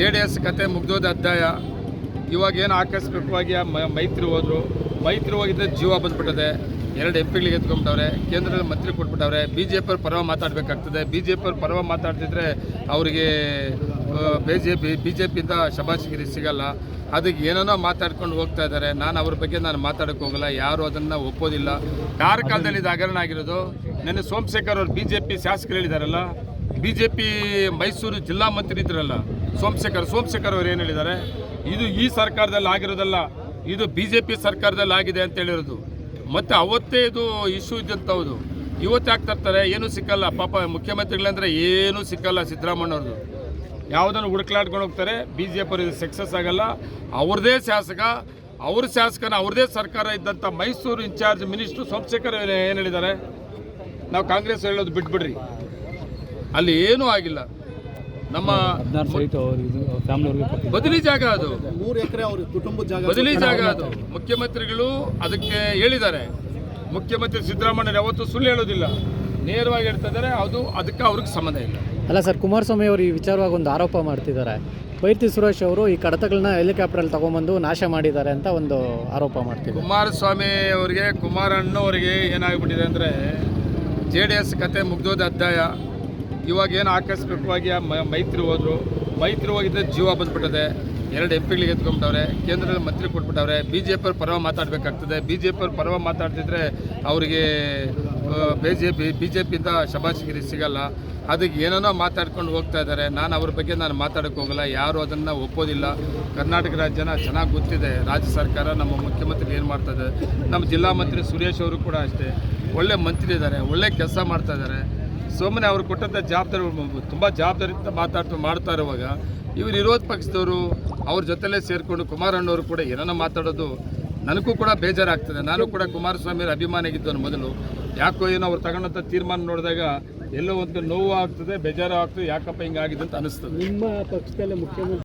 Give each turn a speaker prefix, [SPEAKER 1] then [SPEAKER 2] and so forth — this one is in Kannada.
[SPEAKER 1] ಜೆ ಡಿ ಎಸ್ ಕತೆ ಮುಗ್ದೋದ ಅಧ್ಯಾಯ. ಇವಾಗ ಏನು ಆಕಸ್ಮಿಕವಾಗಿ ಆ ಮೈತ್ರಿ ಹೋದರು. ಮೈತ್ರಿ ಹೋಗಿದ್ದರೆ ಜೀವ ಬಂದ್ಬಿಟ್ಟದೆ. ಎರಡು ಎಂ ಪಿಗಳಿಗೆ ಎತ್ಕೊಂಡ್ಬಿಟ್ಟವ್ರೆ. ಕೇಂದ್ರದಲ್ಲಿ ಮಂತ್ರಿ ಕೊಟ್ಬಿಟ್ಟವ್ರೆ. ಬಿ ಜೆ ಪಿಯವ್ರ ಪರವ ಮಾತಾಡಬೇಕಾಗ್ತದೆ. ಬಿ ಜೆ ಪಿಯವ್ರ ಪರವ ಮಾತಾಡ್ತಿದ್ರೆ ಅವರಿಗೆ B J P B J ಪಿಯಿಂದ ಶಬಾಷಿಗಿರಿ ಸಿಗಲ್ಲ. ಅದಕ್ಕೆ ಏನೇನೋ ಮಾತಾಡ್ಕೊಂಡು ಹೋಗ್ತಾ ಇದ್ದಾರೆ. ನಾನು ಅವ್ರ ಬಗ್ಗೆ ನಾನು ಮಾತಾಡೋಕ್ಕೆ ಹೋಗಲ್ಲ. ಯಾರು ಅದನ್ನು ಒಪ್ಪೋದಿಲ್ಲ. ಯಾರ ಕಾಲದಲ್ಲಿ ಇದು ಹಗರಣ ಆಗಿರೋದು. ನೆನ್ನೆ ಸೋಮಶೇಖರ್ ಅವರು ಬಿ ಜೆ ಪಿ ಶಾಸಕರು ಹೇಳಿದಾರಲ್ಲ ಬಿ ಜೆ ಪಿ ಮೈಸೂರು ಜಿಲ್ಲಾ ಮಂತ್ರಿ ಇದ್ರಲ್ಲ, ಸೋಮಶೇಖರ್ ಸೋಮಶೇಖರ್ ಅವರು ಏನು ಹೇಳಿದ್ದಾರೆ? ಇದು ಈ ಸರ್ಕಾರದಲ್ಲಿ ಆಗಿರೋದಲ್ಲ, ಇದು ಬಿ ಜೆ ಪಿ ಸರ್ಕಾರದಲ್ಲಿ ಆಗಿದೆ ಅಂತ ಹೇಳಿರೋದು. ಮತ್ತು ಅವತ್ತೇ ಇದು ಇಶ್ಯೂ ಇದ್ದಂಥವ್ದು ಇವತ್ತು ಆಗ್ತಾ ಇರ್ತಾರೆ, ಏನೂ ಸಿಕ್ಕಲ್ಲ. ಪಾಪ ಮುಖ್ಯಮಂತ್ರಿಗಳಂದ್ರೆ ಏನೂ ಸಿಕ್ಕಲ್ಲ ಸಿದ್ದರಾಮಣ್ಣವ್ರದ್ದು ಯಾವುದನ್ನು ಹುಡುಕ್ಲಾಡ್ಕೊಂಡು ಹೋಗ್ತಾರೆ ಬಿ ಜೆ ಪಿ ಸಕ್ಸಸ್ ಆಗಲ್ಲ. ಅವ್ರದ್ದೇ ಶಾಸಕ, ಅವ್ರ ಶಾಸಕನ ಅವ್ರದೇ ಸರ್ಕಾರ ಇದ್ದಂಥ ಮೈಸೂರು ಇನ್ಚಾರ್ಜ್ ಮಿನಿಸ್ಟ್ರು ಸೋಮಶೇಖರ್ ಏನು ಹೇಳಿದ್ದಾರೆ? ನಾವು ಕಾಂಗ್ರೆಸ್ ಹೇಳೋದು ಬಿಟ್ಬಿಡ್ರಿ. ಅಲ್ಲಿ ಏನೂ ಆಗಿಲ್ಲ. ನಮ್ಮ ಬದಲಿ ಜಾಗ ಅದು.
[SPEAKER 2] ಮೂರು ಎಕರೆ ಅವ್ರ ಕುಟುಂಬದ ಜಾಗ
[SPEAKER 1] ಬದಲಿ ಜಾಗ ಅದು. ಮುಖ್ಯಮಂತ್ರಿಗಳು ಅದಕ್ಕೆ ಹೇಳಿದ್ದಾರೆ. ಮುಖ್ಯಮಂತ್ರಿ ಸಿದ್ದರಾಮಯ್ಯ ಯಾವತ್ತೂ ಸುಳ್ಳು ಹೇಳೋದಿಲ್ಲ. ನೇರವಾಗಿ ಹೇಳ್ತಿದ್ದಾರೆ ಅದು ಅದಕ್ಕೆ ಅವ್ರಿಗೆ ಸಂಬಂಧ ಇಲ್ಲ.
[SPEAKER 3] ಅಲ್ಲ ಸರ್ ಕುಮಾರಸ್ವಾಮಿ ಅವರು ಈ ವಿಚಾರವಾಗಿ ಒಂದು ಆರೋಪ ಮಾಡ್ತಿದ್ದಾರೆ. ಬೈರ್ತಿ ಸುರೇಶ್ ಅವರು ಈ ಕಡತಗಳನ್ನ ಹೆಲಿಕಾಪ್ಟ್ರಲ್ಲಿ ತಗೊಂಬಂದು ನಾಶ ಮಾಡಿದ್ದಾರೆ ಅಂತ ಒಂದು ಆರೋಪ ಮಾಡ್ತಿದ್ದಾರೆ.
[SPEAKER 1] ಕುಮಾರಸ್ವಾಮಿ ಅವರಿಗೆ ಕುಮಾರಣ್ಣವರಿಗೆ ಏನಾಗ್ಬಿಟ್ಟಿದೆ ಅಂದರೆ ಜೆ ಡಿ ಎಸ್ ಕತೆ ಮುಗ್ದೋದ ಅಧ್ಯಾಯ. ಇವಾಗ ಏನು ಆಕಸ್ಮಿಕವಾಗಿ ಆ ಮೈತ್ರಿ ಹೋದರು. ಮೈತ್ರಿ ಹೋಗಿದ್ದರೆ ಜೀವ ಬಂದ್ಬಿಟ್ಟದೆ. ಎರಡು ಎಂ ಪಿಗಳಿಗೆ ಎತ್ಕೊಂಡ್ಬಿಟ್ಟವ್ರೆ ಕೇಂದ್ರದಲ್ಲಿ ಮಂತ್ರಿ ಕೊಟ್ಬಿಟ್ಟವ್ರೆ, ಬಿ ಜೆ ಪಿಯವ್ರ ಪರವ ಮಾತಾಡಬೇಕಾಗ್ತದೆ. ಬಿ ಜೆ ಪಿಯವ್ರ ಪರವ ಮಾತಾಡ್ತಿದ್ರೆ ಅವರಿಗೆ B J P, B J ಪಿಯಿಂದ ಶಬಾಷಿಗಿರಿ ಸಿಗಲ್ಲ. ಅದಕ್ಕೆ ಏನೇನೋ ಮಾತಾಡ್ಕೊಂಡು ಹೋಗ್ತಾ ಇದ್ದಾರೆ. ನಾನು ಅವ್ರ ಬಗ್ಗೆ ನಾನು ಮಾತಾಡೋಕ್ಕೆ ಹೋಗಲ್ಲ. ಯಾರು ಅದನ್ನು ಒಪ್ಪೋದಿಲ್ಲ. ಕರ್ನಾಟಕ ರಾಜ್ಯನ ಚೆನ್ನಾಗಿ ಗೊತ್ತಿದೆ. ರಾಜ್ಯ ಸರ್ಕಾರ ನಮ್ಮ ಮುಖ್ಯಮಂತ್ರಿ ಏನು ಮಾಡ್ತಾಯಿದೆ ನಮ್ಮ ಜಿಲ್ಲಾ ಮಂತ್ರಿ ಸುರೇಶ್ ಅವರು ಕೂಡ ಅಷ್ಟೇ. ಒಳ್ಳೆ ಮಂತ್ರಿ ಇದ್ದಾರೆ. ಒಳ್ಳೆ ಕೆಲಸ ಮಾಡ್ತಾ ಇದ್ದಾರೆ. ಸುಮ್ಮನೆ ಅವರು ಕೊಟ್ಟಂಥ ಜವಾಬ್ದಾರಿ ತುಂಬ ಜವಾಬ್ದಾರಿಯಿಂದ ಮಾತಾಡ್ತಾ ಮಾಡ್ತಾ ಇರುವಾಗ ಇವರು ವಿರೋಧ ಪಕ್ಷದವರು ಅವ್ರ ಜೊತೆಲೇ ಸೇರಿಕೊಂಡು ಕುಮಾರಣ್ಣವರು ಕೂಡ ಏನನ್ನ ಮಾತಾಡೋದು ನನಗೂ ಕೂಡ ಬೇಜಾರಾಗ್ತದೆ. ನಾನು ಕೂಡ ಕುಮಾರಸ್ವಾಮಿ ಅಭಿಮಾನ ಅಭಿಮಾನಿಗಿದ್ದವನು ಮೊದಲು. ಯಾಕೋ ಏನೋ ಅವ್ರು ತಗೊಂಡಂಥ ತೀರ್ಮಾನ ನೋಡಿದಾಗ ಎಲ್ಲೋ ಒಂದು ನೋವು ಆಗ್ತದೆ, ಬೇಜಾರು ಆಗ್ತದೆ, ಯಾಕಪ್ಪ ಹಿಂಗಾಗಿದೆ ಅಂತ ಅನಿಸ್ತದೆ.
[SPEAKER 3] ನಿಮ್ಮ ಪಕ್ಷದಲ್ಲಿ ಮುಖ್ಯಮಂತ್ರಿ